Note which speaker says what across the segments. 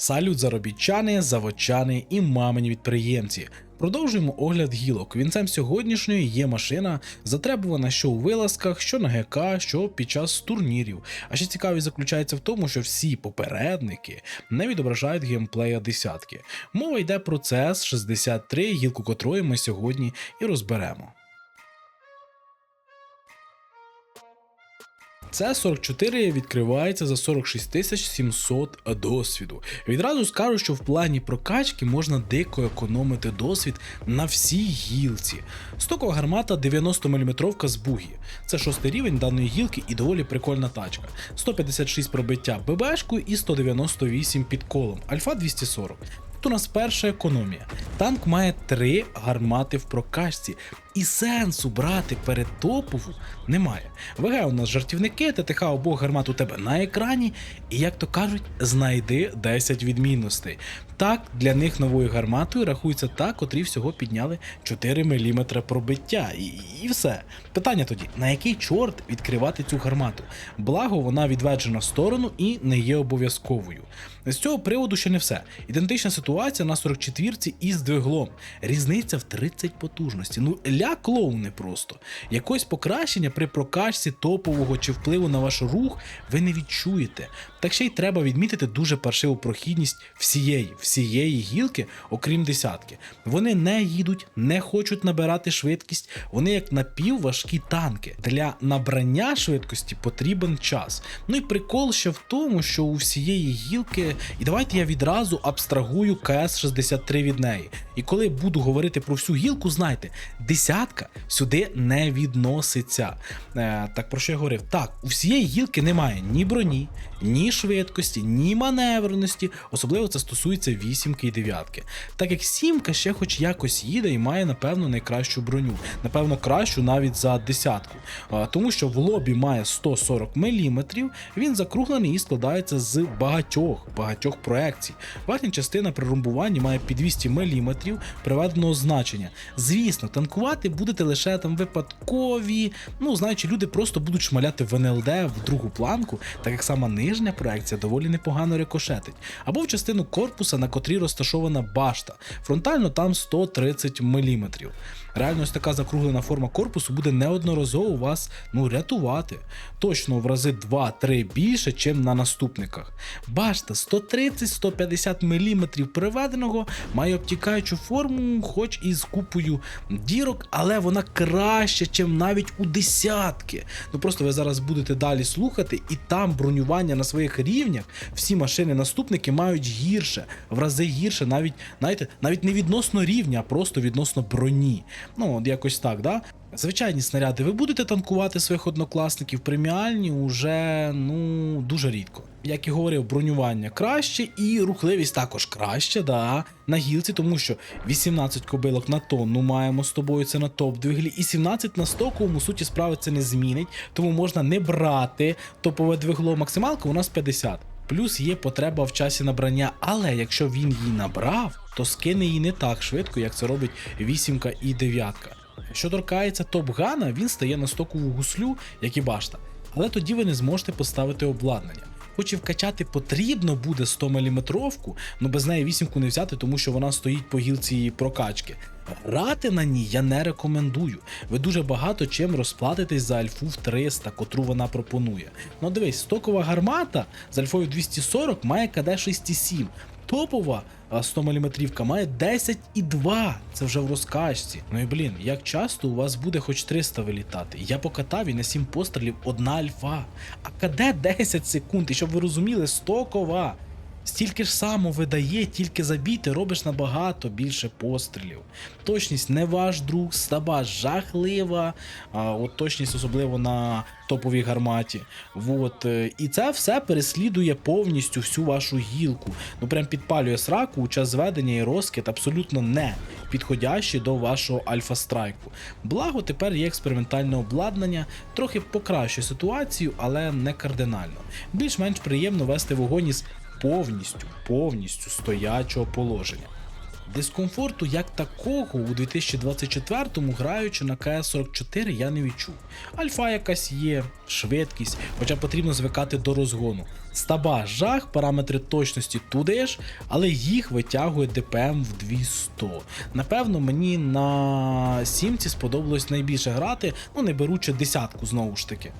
Speaker 1: Салют заробітчани, заводчани і мамині підприємці. Продовжуємо огляд гілок. Вінцем сьогоднішньої є машина, затребувана що у вилазках, що на ГК, що під час турнірів. А ще цікавість заключається в тому, що всі попередники не відображають геймплея десятки. Мова йде про CS 63, гілку котрої ми сьогодні і розберемо. Це 44 відкривається за 46 700 досвіду. Відразу скажу, що в плані прокачки можна дико економити досвід на всій гілці. Стокова гармата 90 мм з бугі. Це шостий рівень даної гілки і доволі прикольна тачка. 156 пробиття ББшкою і 198 під колом. Альфа 240. Тут у нас перша економія. Танк має три гармати в прокачці, і сенсу брати перед топову немає. ВГ у нас жартівники, ТТХ обох гармат у тебе на екрані, і як то кажуть, знайди 10 відмінностей. Так, для них новою гарматою рахується та, котрі всього підняли 4 мм пробиття. І, і все. Питання тоді: на який чорт відкривати цю гармату? Благо, вона відведжена в сторону і не є обов'язковою. З цього приводу ще не все. Ідентична ситуація на 44-ці із двиглом. Різниця в 30 потужності. Ну, ля клоуни просто. Якось покращення при прокачці топового чи впливу на ваш рух ви не відчуєте. Так ще й треба відмітити дуже паршиву прохідність всієї, всієї гілки, окрім десятки. Вони не їдуть, не хочуть набирати швидкість, вони як напівважкі танки. Для набрання швидкості потрібен час. Ну і прикол ще в тому, що у всієї гілки, і давайте я відразу абстрагую КС-63 від неї. І коли буду говорити про всю гілку, знайте, десятка сюди не відноситься. Е, так про що я говорив? Так, у всієї гілки немає ні броні, ні швидкості, ні маневреності. Особливо це стосується вісімки і дев'ятки. Так як сімка ще хоч якось їде і має, напевно, найкращу броню. Напевно, кращу навіть за десятку. Тому що в лобі має 140 мм, він закруглений і складається з багатьох багатьох проекцій. Верхня частина при румбуванні має під 200 мм приведеного значення. Звісно, танкувати будете лише там випадкові. Ну, знаючи, люди просто будуть шмаляти в НЛД в другу планку, так як сама нижня проекція доволі непогано рикошетить. Або в частину корпуса, на котрій розташована башта. Фронтально там 130 мм. Реально, ось така закруглена форма корпусу буде неодноразово вас ну, рятувати. Точно в рази 2-3 більше, ніж на наступниках. Башта 130-150 мм приведеного має обтікаючу форму, хоч і з купою дірок, але вона краще, ніж навіть у десятки. Ну просто ви зараз будете далі слухати, і там бронювання на своїх рівнях всі машини-наступники мають гірше, в рази гірше, навіть знаєте, навіть не відносно рівня, а просто відносно броні. Ну, от якось так, да? Звичайні снаряди ви будете танкувати своїх однокласників, преміальні уже ну дуже рідко. Як і говорив, бронювання краще і рухливість також краще, да, на гілці, тому що 18 кобилок на тонну маємо з тобою, це на топ двиглі, і 17 на стоковому суті справи це не змінить, тому можна не брати топове двигло. Максималка у нас 50. Плюс є потреба в часі набрання, але якщо він її набрав, то скине її не так швидко, як це робить вісімка і дев'ятка. Що торкається топ-гана, він стає на стокову гуслю, як і башта. Але тоді ви не зможете поставити обладнання. Хоч і вкачати потрібно буде 100 мм, ну без неї вісімку не взяти, тому що вона стоїть по гілці прокачки. Грати на ній я не рекомендую. Ви дуже багато чим розплатитесь за альфу в 300, котру вона пропонує. Ну дивись, стокова гармата з альфою 240 має КД 6,7. Топова 100 мм має 10,2. Це вже в розкачці. Ну і блін, як часто у вас буде хоч 300 вилітати? Я покатав і на 7 пострілів одна альфа. А КД 10 секунд. І щоб ви розуміли, стокова. Стільки ж само видає, тільки забійте, робиш набагато більше пострілів. Точність не ваш друг, стаба жахлива, а от точність особливо на топовій гарматі. От, е, і це все переслідує повністю всю вашу гілку. Ну прям підпалює сраку у час зведення і розкид абсолютно не підходящі до вашого альфа-страйку. Благо, тепер є експериментальне обладнання, трохи покращує ситуацію, але не кардинально. Більш-менш приємно вести вогонь із повністю, повністю стоячого положення. Дискомфорту як такого у 2024-му граючи на КС-44 я не відчув. Альфа якась є, швидкість, хоча потрібно звикати до розгону. Стаба жах, параметри точності туди ж, але їх витягує ДПМ в 200. Напевно, мені на сімці сподобалось найбільше грати, ну не беручи десятку знову ж таки.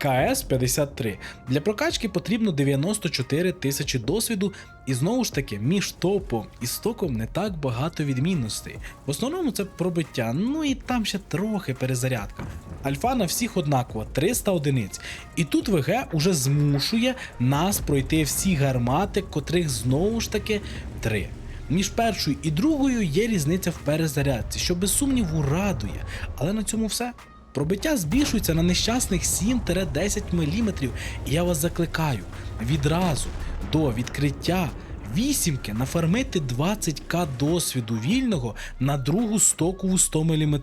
Speaker 1: КС-53. Для прокачки потрібно 94 тисячі досвіду, і знову ж таки, між топом і стоком не так багато відмінностей. В основному це пробиття, ну і там ще трохи перезарядка. Альфа на всіх однакова 300 одиниць. І тут ВГ уже змушує нас пройти всі гармати, котрих знову ж таки 3. Між першою і другою є різниця в перезарядці, що без сумніву радує, але на цьому все. Пробиття збільшується на нещасних 7-10 мм, і я вас закликаю відразу до відкриття вісімки нафармити 20к досвіду вільного на другу стокову 100 мм.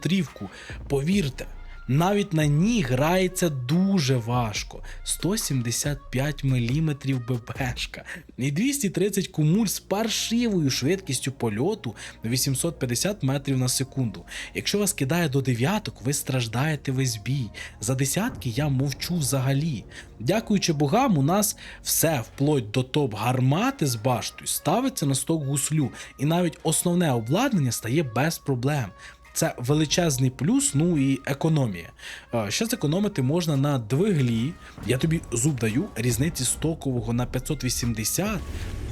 Speaker 1: Повірте, навіть на ній грається дуже важко. 175 мм ББшка і 230 кумуль з паршивою швидкістю польоту 850 метрів на секунду. Якщо вас кидає до дев'яток, ви страждаєте весь бій. За десятки я мовчу взагалі. Дякуючи богам, у нас все вплоть до топ гармати з баштою ставиться на сток гуслю, і навіть основне обладнання стає без проблем. Це величезний плюс, ну і економія. Е, Ще зекономити можна на двиглі. Я тобі зуб даю різниці стокового на 580,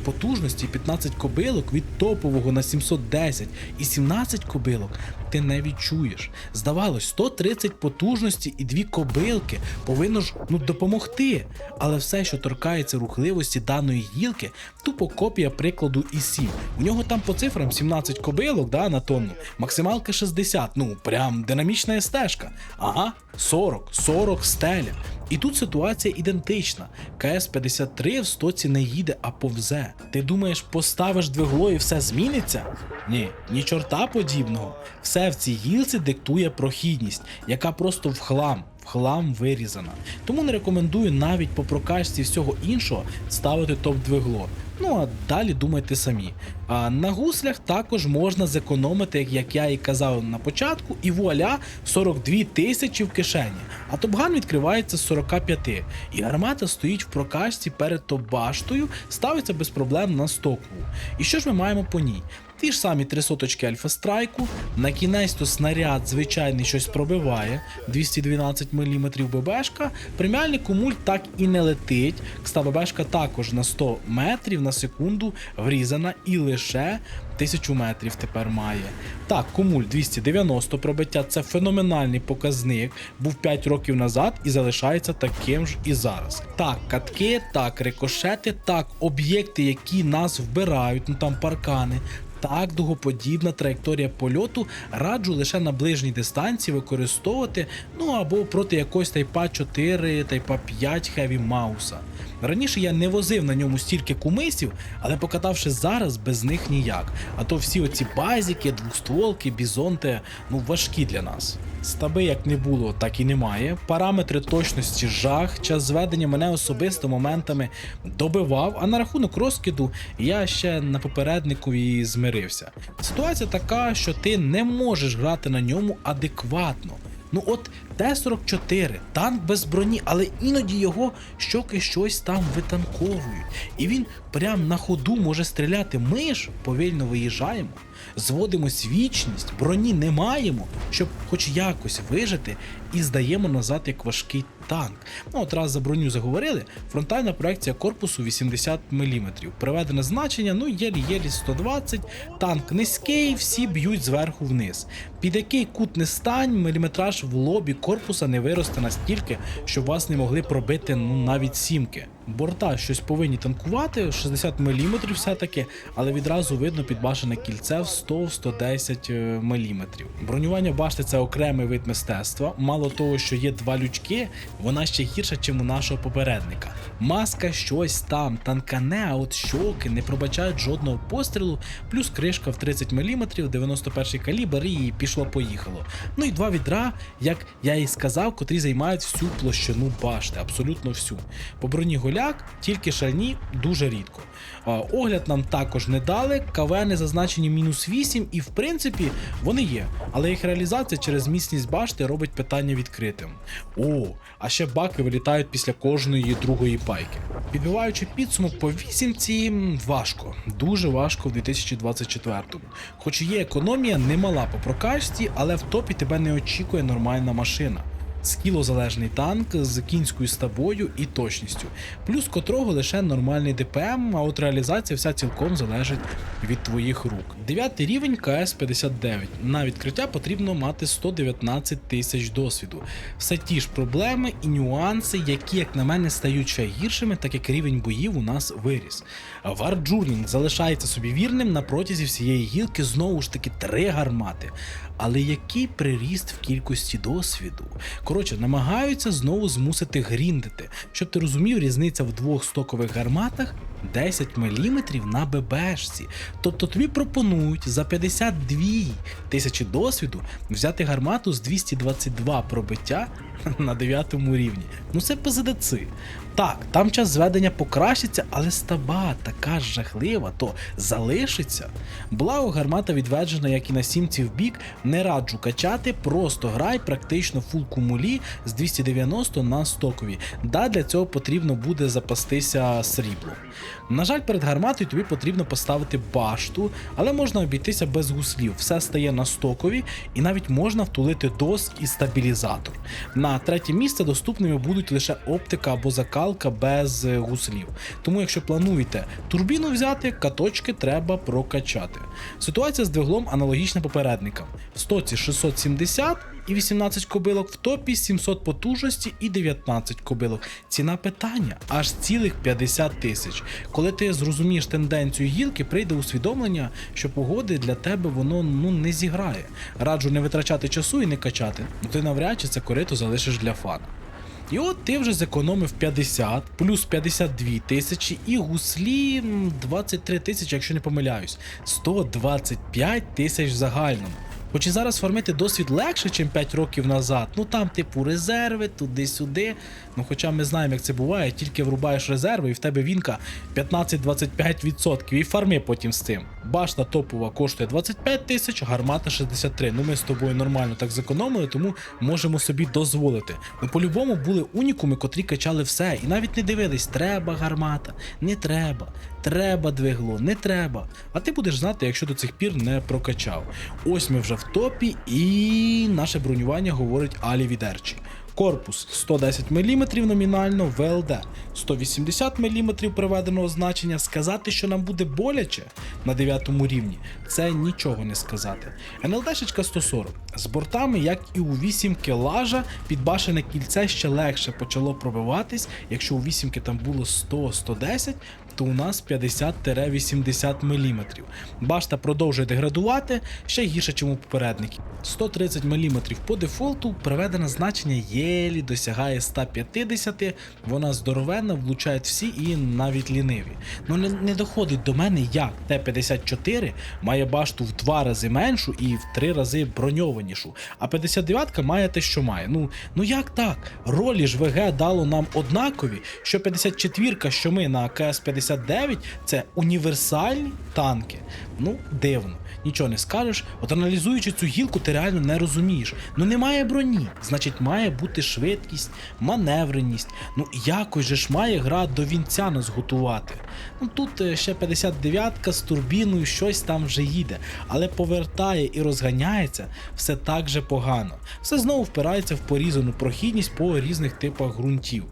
Speaker 1: потужності 15 кобилок від топового на 710 і 17 кобилок ти не відчуєш. Здавалось, 130 потужності і дві кобилки повинно ж ну допомогти. Але все, що торкається рухливості даної гілки, тупо копія прикладу і 7. У нього там по цифрам 17 кобилок да, на тонну, максималка 60, ну прям динамічна стежка. Ага, 40, 40 стеля. І тут ситуація ідентична. КС-53 в стоці не їде, а повзе. Ти думаєш, поставиш двигло і все зміниться? Ні, ні чорта подібного. Все в цій гілці диктує прохідність, яка просто в хлам. Хлам вирізана. Тому не рекомендую навіть по прокачці всього іншого ставити топ-двигло. Ну а далі думайте самі. А на гуслях також можна зекономити, як я і казав на початку, і вуаля 42 тисячі в кишені. А топган відкривається з 45. І гармата стоїть в прокачці перед топ-баштою, ставиться без проблем на стокову. І що ж ми маємо по ній? Ті ж самі три соточки Альфа Страйку, на кінець то снаряд звичайний щось пробиває, 212 мм ББшка, преміальний кумуль так і не летить, кста ББшка також на 100 метрів на секунду врізана і лише 1000 метрів тепер має. Так, кумуль 290 пробиття це феноменальний показник, був 5 років назад і залишається таким ж і зараз. Так, катки, так, рикошети, так, об'єкти, які нас вбирають, ну там паркани. Так, дугоподібна траєкторія польоту раджу лише на ближній дистанції використовувати, ну або проти якогось Type 4, Type 5 Heavy Мауса. Раніше я не возив на ньому стільки кумисів, але покатавши зараз без них ніяк. А то всі оці базіки, двохстволки, бізонти, ну важкі для нас. Стаби як не було, так і немає. Параметри точності жах, час зведення мене особисто моментами добивав, а на рахунок розкиду я ще на попередникові змирився. Ситуація така, що ти не можеш грати на ньому адекватно. Ну от Т-44, танк без броні, але іноді його щоки щось там витанковують. І він прям на ходу може стріляти. Ми ж повільно виїжджаємо, зводимо свічність, броні не маємо, щоб хоч якось вижити, і здаємо назад як важкий танк. Ну от раз за броню заговорили, фронтальна проекція корпусу 80 мм. Приведене значення, ну єлі-єлі 120, танк низький, всі б'ють зверху вниз. Під який кут не стань, міліметраж в лобі корпуса не виросте настільки, щоб вас не могли пробити ну, навіть сімки. Борта щось повинні танкувати, 60 мм все-таки, але відразу видно підбашене кільце в 100-110 мм. Бронювання башти це окремий вид мистецтва. Мало того, що є два лючки, вона ще гірша, ніж у нашого попередника. Маска щось там танкане, а от щоки не пробачають жодного пострілу, плюс кришка в 30 мм, 91 калібр і пішло-поїхало. Ну і два відра, як я і сказав, котрі займають всю площину башти, абсолютно всю. По броні голяк, тільки шальні дуже рідко. Огляд нам також не дали, КВН зазначені мінус 8, і в принципі вони є, але їх реалізація через міцність башти робить питання відкритим. О, а ще баки вилітають після кожної другої пайки. Підбиваючи підсумок по вісімці, важко, дуже важко в 2024-му. Хоч є економія, немала по прокачці, але в топі тебе не очікує нормальна машина. Скілозалежний танк з кінською стабою і точністю, плюс котрого лише нормальний ДПМ, а от реалізація вся цілком залежить від твоїх рук. Дев'ятий рівень КС 59. На відкриття потрібно мати 119 тисяч досвіду. Все ті ж проблеми і нюанси, які, як на мене, стають ще гіршими, так як рівень боїв у нас виріс. Варджурнінг залишається собі вірним на протязі всієї гілки знову ж таки три гармати. Але який приріст в кількості досвіду? Коротше, намагаються знову змусити гріндити. Щоб ти розумів, різниця в двох стокових гарматах 10 мм на ББшці. Тобто тобі пропонують за 52 тисячі досвіду взяти гармату з 222 пробиття на 9 рівні. Ну це ПЗДЦ. Так, там час зведення покращиться, але стаба така жахлива, то залишиться. Благо гармата відведжена, як і на сімці в бік, не раджу качати, просто грай практично фул кумулі з 290 на стокові. Да, для цього потрібно буде запастися сріблом. На жаль, перед гарматою тобі потрібно поставити башту, але можна обійтися без гуслів. Все стає на стокові, і навіть можна втулити доск і стабілізатор. На третє місце доступними будуть лише оптика або закалка без е, гуслів. Тому, якщо плануєте турбіну взяти, каточки треба прокачати. Ситуація з двиглом аналогічна попередникам. В стоці 670 і 18 кобилок, в топі 700 потужності і 19 кобилок. Ціна питання аж цілих 50 тисяч. Коли ти зрозумієш тенденцію гілки, прийде усвідомлення, що погоди для тебе воно ну не зіграє. Раджу не витрачати часу і не качати, бо ти навряд чи це корито залишиш для фана. І от ти вже зекономив 50, плюс 52 тисячі і гуслі м, 23 тисячі, якщо не помиляюсь, 125 тисяч в загальному. Хоч і зараз фармити досвід легше, ніж 5 років назад. Ну там, типу, резерви, туди-сюди. Ну хоча ми знаємо, як це буває, тільки врубаєш резерви, і в тебе вінка 15-25% і фарми потім з цим. Башта топова коштує 25 тисяч, гармата 63. Ну ми з тобою нормально так зекономили, тому можемо собі дозволити. Ну по-любому були унікуми, котрі качали все, і навіть не дивились, треба гармата, не треба, треба двигло, не треба. А ти будеш знати, якщо до цих пір не прокачав. Ось ми вже в топі, і наше бронювання говорить Алі Відерчі. Корпус 110 мм номінально, ВЛД 180 мм приведеного значення. Сказати, що нам буде боляче на 9 рівні, це нічого не сказати. НЛДшечка 140. З бортами, як і у 8 лажа, підбашене кільце ще легше почало пробиватись. Якщо у 8 там було 100-110, то у нас 50-80 мм. Башта продовжує деградувати ще гірше, ніж у попередників. 130 мм по дефолту приведене значення єлі досягає 150, вона здоровенна, влучають всі і навіть ліниві. Ну не, не доходить до мене, як Т-54 має башту в два рази меншу і в три рази броньованішу, а 59 має те, що має. Ну, ну як так? Ролі ж ВГ дало нам однакові, що 54-ка, що ми на КС-59 це універсальні танки. Ну, дивно, нічого не скажеш. От аналізуючи цю гілку, ти реально не розумієш. Ну немає броні, значить має бути швидкість, маневреність. Ну якось же ж має гра до вінця нас готувати. Ну тут е, ще 59-ка з турбіною щось там вже їде, але повертає і розганяється все так же погано. Все знову впирається в порізану прохідність по різних типах ґрунтів.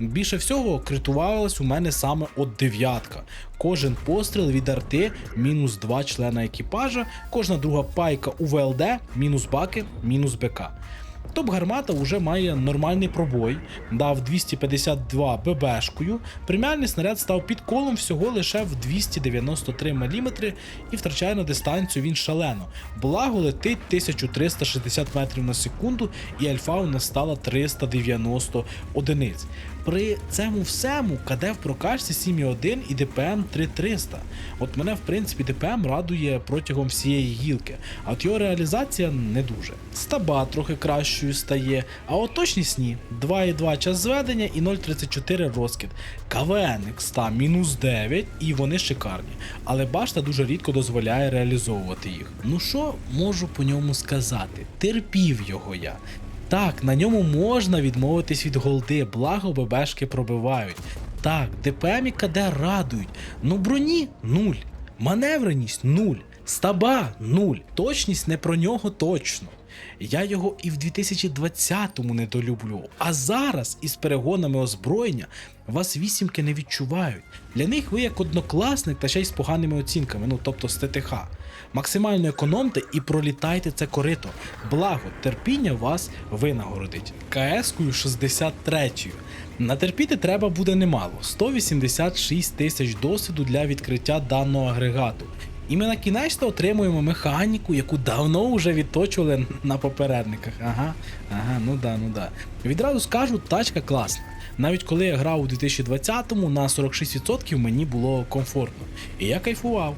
Speaker 1: Більше всього критувалась у мене саме от дев'ятка. Кожен постріл від арти мінус 2 члена екіпажа, кожна друга пайка у ВЛД, мінус баки, мінус БК. Топ-гармата вже має нормальний пробой, дав 252 ББшкою. Преміальний снаряд став під колом всього лише в 293 мм і втрачає на дистанцію він шалено. Благо летить 1360 метрів на секунду, і альфа у нас стала 390 одиниць. При цьому всему КД в прокачці 7.1 і ДПМ 3300. От мене, в принципі, ДПМ радує протягом всієї гілки, а от його реалізація не дуже. Стаба трохи кращою стає. А от точність ні. 2,2 час зведення і 0,34 розкид. КВН X100 мінус 9, і вони шикарні. Але башта дуже рідко дозволяє реалізовувати їх. Ну що можу по ньому сказати? Терпів його я. Так, на ньому можна відмовитись від голди, благо ББшки пробивають. Так, ДПМ і КД радують. Ну броні нуль. Маневреність нуль. Стаба нуль. Точність не про нього точно. Я його і в 2020-му недолюблю. А зараз із перегонами озброєння вас вісімки не відчувають. Для них ви як однокласник та ще й з поганими оцінками, ну тобто з ТТХ. Максимально економте і пролітайте це корито. Благо, терпіння вас винагородить. КС-кою 63 Натерпіти треба буде немало 186 тисяч досвіду для відкриття даного агрегату. І ми на кінець отримуємо механіку, яку давно вже відточували на попередниках. Ага, ага, ну да, ну да. Відразу скажу, тачка класна. Навіть коли я грав у 2020-му на 46% мені було комфортно. І я кайфував.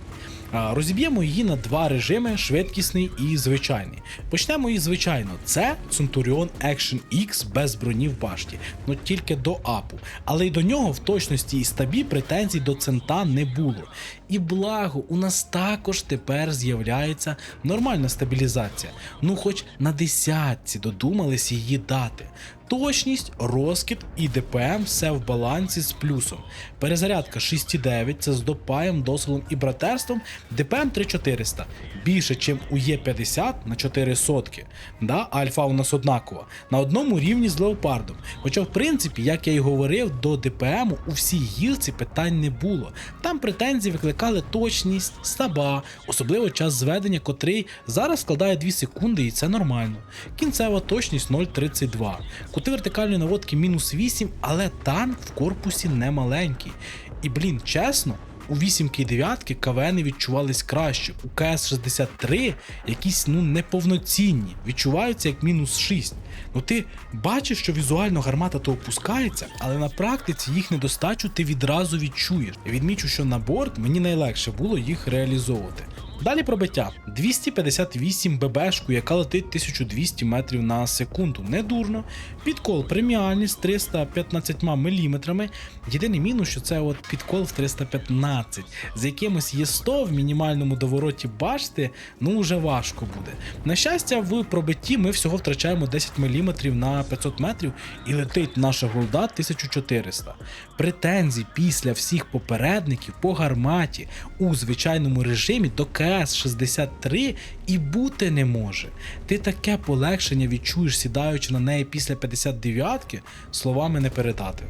Speaker 1: Розіб'ємо її на два режими: швидкісний і звичайний. Почнемо із звичайно. Це Centurion Action X без броні в башті, ну тільки до апу. Але й до нього в точності і стабі претензій до цента не було. І благо, у нас також тепер з'являється нормальна стабілізація. Ну, хоч на десятці додумались її дати. Точність, розкид і ДПМ все в балансі з плюсом. Перезарядка 6,9 це з допаєм, дозволом і братерством, ДПМ 3400. Більше, ніж у Є50 на 4 сотки. Да, альфа у нас однакова. На одному рівні з леопардом. Хоча, в принципі, як я й говорив, до ДПМ у всій гілці питань не було. Там претензії викликали точність, стаба, особливо час зведення, котрий зараз складає 2 секунди, і це нормально. Кінцева точність 0,32. Кути вертикальної наводки мінус 8, але танк в корпусі не маленький. І блін, чесно. У 8 і 9 КВН відчувались краще. У КС-63 якісь ну неповноцінні, відчуваються як мінус 6. Ну ти бачиш, що візуально гармата то опускається, але на практиці їх недостачу ти відразу відчуєш. Відмічу, що на борт мені найлегше було їх реалізовувати. Далі пробиття 258 ББшку, яка летить 1200 метрів на секунду. Недурно. Підкол преміальний з 315 мм. Єдиний мінус, що це от підкол в 315. З якимось є 100 в мінімальному довороті башти, ну вже важко буде. На щастя, в пробитті ми всього втрачаємо 10 мм на 500 метрів і летить наша голда 1400. Претензій після всіх попередників по гарматі у звичайному режимі до КС-63 і бути не може. Ти таке полегшення відчуєш, сідаючи на неї після 59-ки, словами не передати.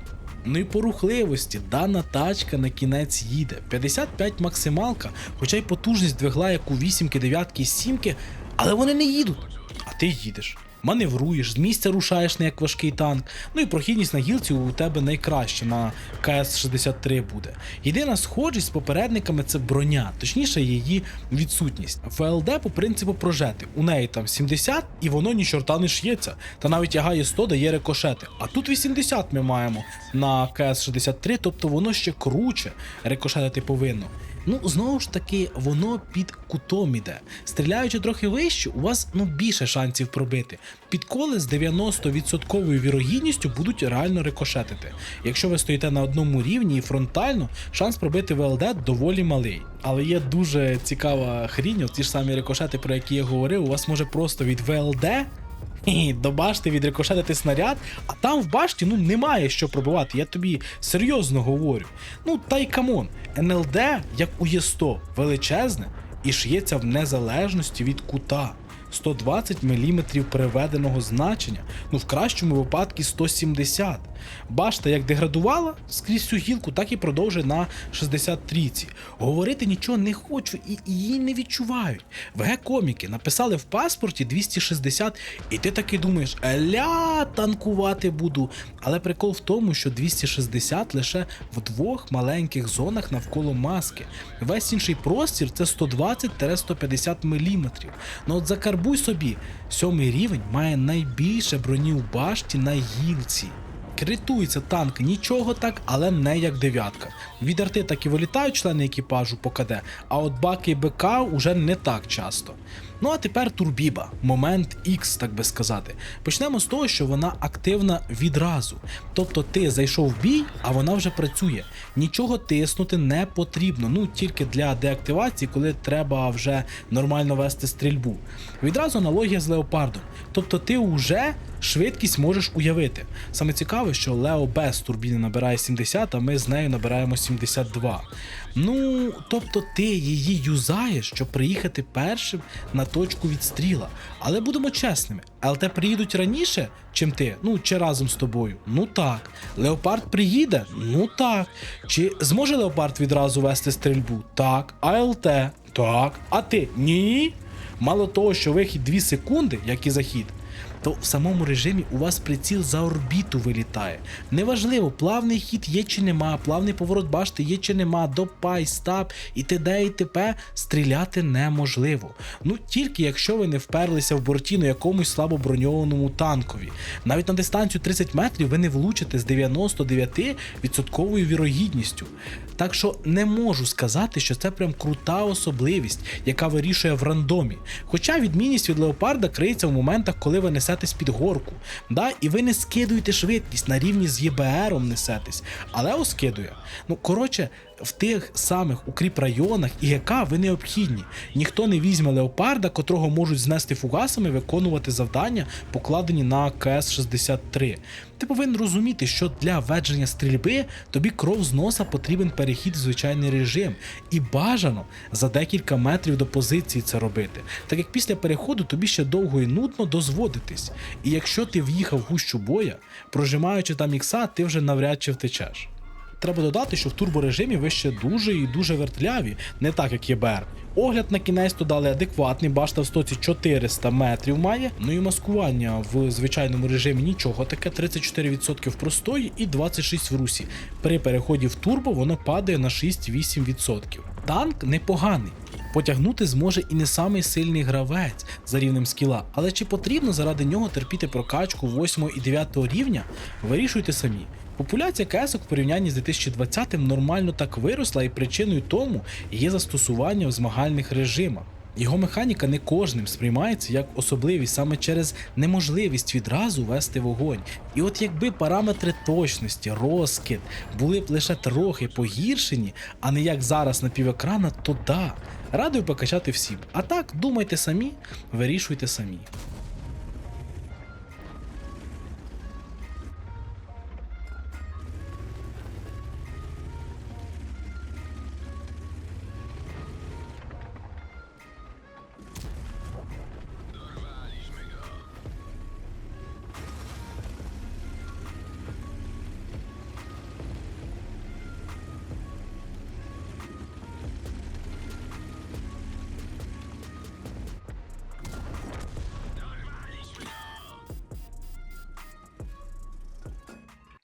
Speaker 1: Ну і по рухливості, дана тачка на кінець їде. 55 максималка, хоча й потужність двигла, як у 8, 9, 7, але вони не їдуть. А ти їдеш. Маневруєш, з місця рушаєш не як важкий танк. Ну і прохідність на гілці у тебе найкраще на КС-63 буде. Єдина схожість з попередниками це броня, точніше її відсутність. ФЛД по принципу прожети. У неї там 70 і воно ні чорта не ш'ється. Та навіть ягає 100 дає рикошети. А тут 80 ми маємо на КС-63, тобто воно ще круче рикошетити повинно. Ну, знову ж таки, воно під кутом іде. Стріляючи трохи вище, у вас ну більше шансів пробити. Підколи з 90% вірогідністю будуть реально рикошетити. Якщо ви стоїте на одному рівні і фронтально, шанс пробити ВЛД доволі малий. Але є дуже цікава хрінь, ті ж самі рикошети, про які я говорив, у вас може просто від ВЛД і до башти відрикошетити снаряд, а там в башті ну немає що пробивати. Я тобі серйозно говорю. Ну та й камон, НЛД, як у Є100, величезне і шиється в незалежності від кута. 120 мм переведеного значення, ну в кращому випадку 170. Башта як деградувала скрізь всю гілку, так і продовжує на 63. Говорити нічого не хочу і її не відчувають. ВГ коміки написали в паспорті 260, і ти таки думаєш, еля, танкувати буду. Але прикол в тому, що 260 лише в двох маленьких зонах навколо маски. Весь інший простір це 120-150 мм. Ну от закарбуй собі, сьомий рівень має найбільше броні у башті на гілці. Критується танк нічого так, але не як дев'ятка. Від арти так і вилітають члени екіпажу по КД, а от баки БК уже не так часто. Ну а тепер турбіба, момент X, так би сказати. Почнемо з того, що вона активна відразу. Тобто ти зайшов в бій, а вона вже працює. Нічого тиснути не потрібно. Ну тільки для деактивації, коли треба вже нормально вести стрільбу. Відразу аналогія з леопардом. Тобто ти вже швидкість можеш уявити. Саме цікаве, що Лео без турбіни набирає 70, а ми з нею набираємо 72. Ну, тобто ти її юзаєш, щоб приїхати першим на точку відстріла. Але будемо чесними, ЛТ приїдуть раніше, чим ти, ну чи разом з тобою. Ну так. Леопард приїде? Ну так. Чи зможе Леопард відразу вести стрільбу? Так. А ЛТ? Так. А ти? Ні. Мало того, що вихід 2 секунди, як і захід, то в самому режимі у вас приціл за орбіту вилітає. Неважливо, плавний хід є чи нема, плавний поворот башти є чи нема, допай, стап і т.д. і т.п. стріляти неможливо. Ну тільки якщо ви не вперлися в бортіну якомусь слабоброньованому танкові. Навіть на дистанцію 30 метрів ви не влучите з 99% вірогідністю. Так що не можу сказати, що це прям крута особливість, яка вирішує в рандомі. Хоча відмінність від леопарда криється в моментах, коли ви несетесь під горку. Да? І ви не скидуєте швидкість на рівні з ЄБРом несетесь, але оскидує. скидує. Ну, коротше, в тих самих укріп районах і ГК ви необхідні. Ніхто не візьме леопарда, котрого можуть знести фугасами, виконувати завдання, покладені на КС-63. Ти повинен розуміти, що для ведення стрільби тобі кров з носа потрібен перехід в звичайний режим, і бажано за декілька метрів до позиції це робити, так як після переходу тобі ще довго і нудно дозводитись. І якщо ти в'їхав гущу боя, прожимаючи там ікса, ти вже навряд чи втечеш. Треба додати, що в турборежимі ви ще дуже і дуже вертляві, не так як ЄБР. Огляд на кінець то дали адекватний, башта в стоці 400 метрів має. Ну і маскування в звичайному режимі нічого таке, 34% в простої і 26% в русі. При переході в турбо воно падає на 6-8%. Танк непоганий. Потягнути зможе і не самий сильний гравець за рівнем скіла, але чи потрібно заради нього терпіти прокачку 8 і 9 рівня, вирішуйте самі. Популяція кесок в порівнянні з 2020 нормально так виросла, і причиною тому є застосування в змагальних режимах. Його механіка не кожним сприймається як особливість саме через неможливість відразу вести вогонь. І от якби параметри точності, розкид були б лише трохи погіршені, а не як зараз на півекрана, то да. Радую покачати всім. А так, думайте самі, вирішуйте самі.